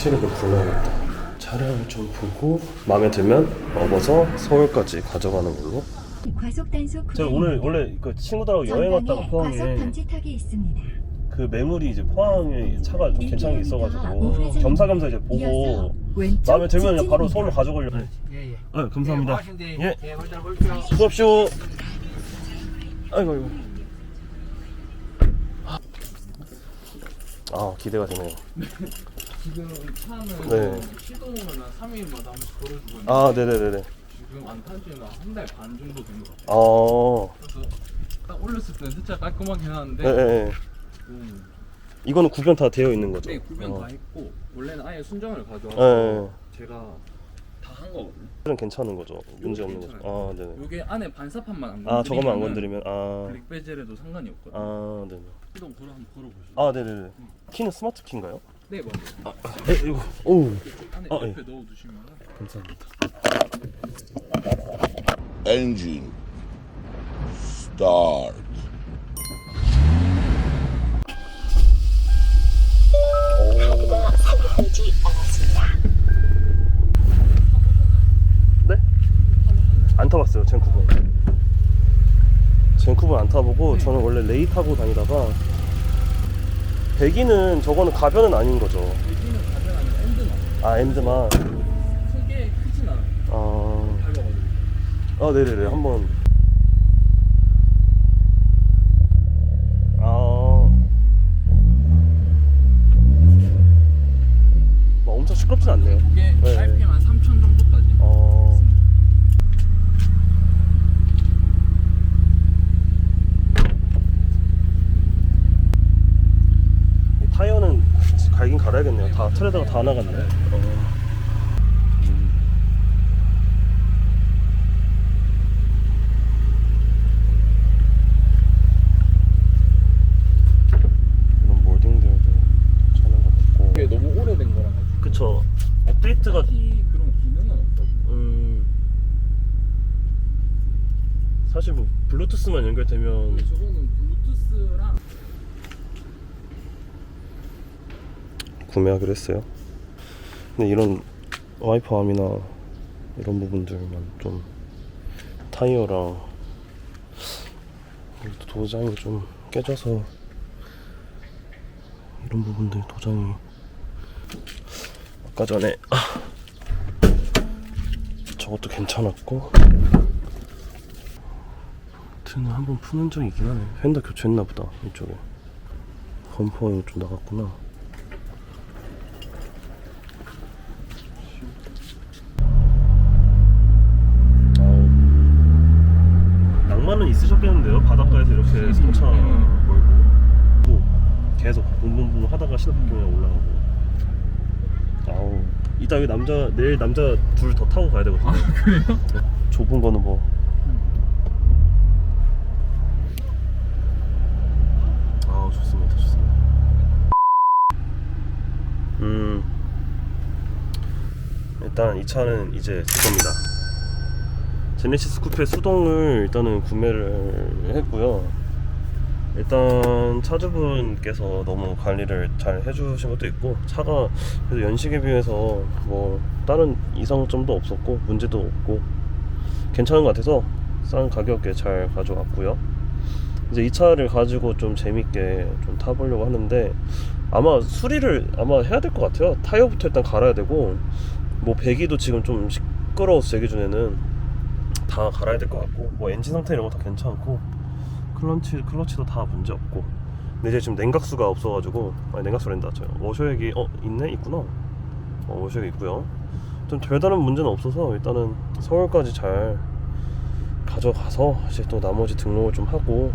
택시를 좀 불러야겠다. 차량을 좀 보고 마음에 들면 업어서 서울까지 가져가는 걸로. 과속 단속 제가 오늘 원래 그 친구들하고 여행 왔다가 포항에 방지턱이 있습니다. 그 매물이 이제 포항에 차가 좀 괜찮은 게 있어가지고 우회전 겸사겸사 이제 보고 왼쪽 마음에 들면 그냥 바로. 서울로 가져가려고. 네. 예, 예. 아 감사합니다. 예. 예. 예. 수고하십시오. 아이고 아이고. 아 기대가 되네요. 지금 차는 네. 시동을 한 3일마다 한 번씩 걸어주고 있는데 아 네네네네. 지금 안 탄 지는 한 달 반 정도 된 것 같아요. 어. 그래서 딱 올렸을 때는 진짜 깔끔하게 해놨는데 예, 예, 예. 음, 이거는 구변 다 되어 있는 거죠? 네, 구변 어. 다 했고 원래는 아예 순정을 가져와서 예, 예. 제가 다 한 거거든요. 는 괜찮은 거죠? 문제 없는 거죠? 아 네네. 요게 안에 반사판만 안 건드리면 아 저것만 안 건드리면 아. 블랙 베젤에도 상관이 없거든요. 아 네네. 시동 걸어 한번 걸어보시죠. 아 네네네. 키는 스마트 키인가요? 네, 맞아요. 에 이거. 오. 안에 아, 옆에 넣어두시면 감사합니다. engine start. 네? 안 타봤어요 젠쿠버. 젠쿠버 안 타보고 네. 저는 원래 레이 타고 다니다가 배기는 저거는 가변은 아닌 거죠. 여기는 가변 아니라 엔드만 아 엔드만. 크게 크진 않아요. 아. 아 네네네 한번 다 틀에다가 다 나갔네 어. 이런 몰딩들도 괜찮은 것 같고 이게 너무 오래된 거라 가지고. 그쵸 업데이트가 딱히 그런 기능은 없거든요. 음 사실 뭐 블루투스만 연결되면 근데 저거는 블루투스랑 구매하기로 했어요. 근데 이런 와이퍼 암이나 이런 부분들만 좀 타이어랑 도장이 좀 깨져서 이런 부분들 도장이 아까 전에 저것도 괜찮았고 트는 한번 푸는 적이 있긴 하네. 휀다 교체했나 보다 이쪽에. 범퍼가 좀 나갔구나 아우, 낭만은 있으셨겠는데요? 바닷가에서 이렇게 승차 음. 몰고. 또 계속 붕붕붕 하다가 신호등에 올라가고. 아우 이따 위 남자 내일 남자 둘 더 타고 가야 되거든요. 그래요? 좁은 거는 뭐. 아우 좋습니다 좋습니다. 음. 일단 이 차는 이제 그겁니다 제네시스 쿠페 수동을 일단은 구매를 했고요. 일단 차주분께서 너무 관리를 잘 해주신 것도 있고 차가 그래도 연식에 비해서 뭐 다른 이상점도 없었고 문제도 없고 괜찮은 것 같아서 싼 가격에 잘 가져왔고요. 이제 이 차를 가지고 좀 재밌게 좀 타보려고 하는데 아마 수리를 아마 해야 될 것 같아요. 타이어부터 일단 갈아야 되고 뭐 배기도 지금 좀 시끄러워서 제 기준에는 다 갈아야 될 것 같고 뭐 엔진 상태 이런 거 다 괜찮고 클러치 클러치도 다 문제 없고. 근데 이제 지금 냉각수가 없어가지고 아니 냉각수랜다. 저 워셔액이 어 있네? 있구나. 어, 워셔액 있고요. 좀 별다른 문제는 없어서 일단은 서울까지 잘 가져가서 이제 또 나머지 등록을 좀 하고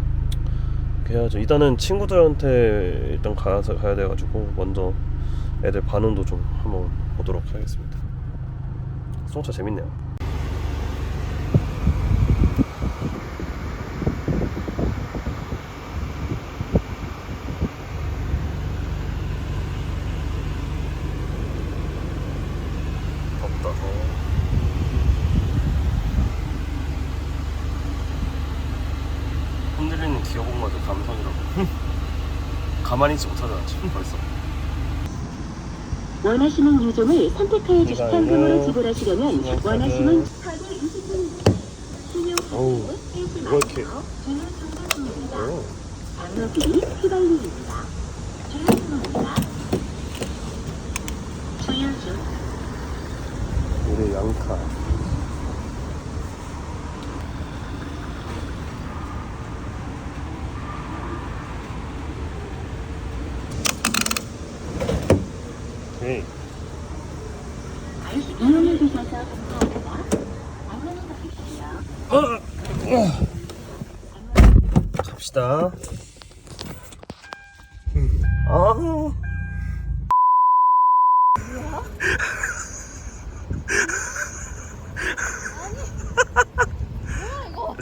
해야죠. 일단은 친구들한테 일단 가서 가야 돼가지고 먼저 애들 반응도 좀 한번 보도록 하겠습니다. 수동차 재밌네요 더워 흔들리는 기어봉마저 감성이라고 가만히 있지 못하잖아 지금 벌써 원하시는 유종을 선택하여 주시 이거요. 현금으로 지불하시려면 원하시는 카드. 카드 20분 신용 어우, 카드 뭐 이렇게. 휘발유입니다. 주유 중입니다. 주유 중. 오케이. 이용해 주셔서 감사합니다. 안녕히 가십시오. 갑시다. 아.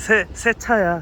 새, 새 차야.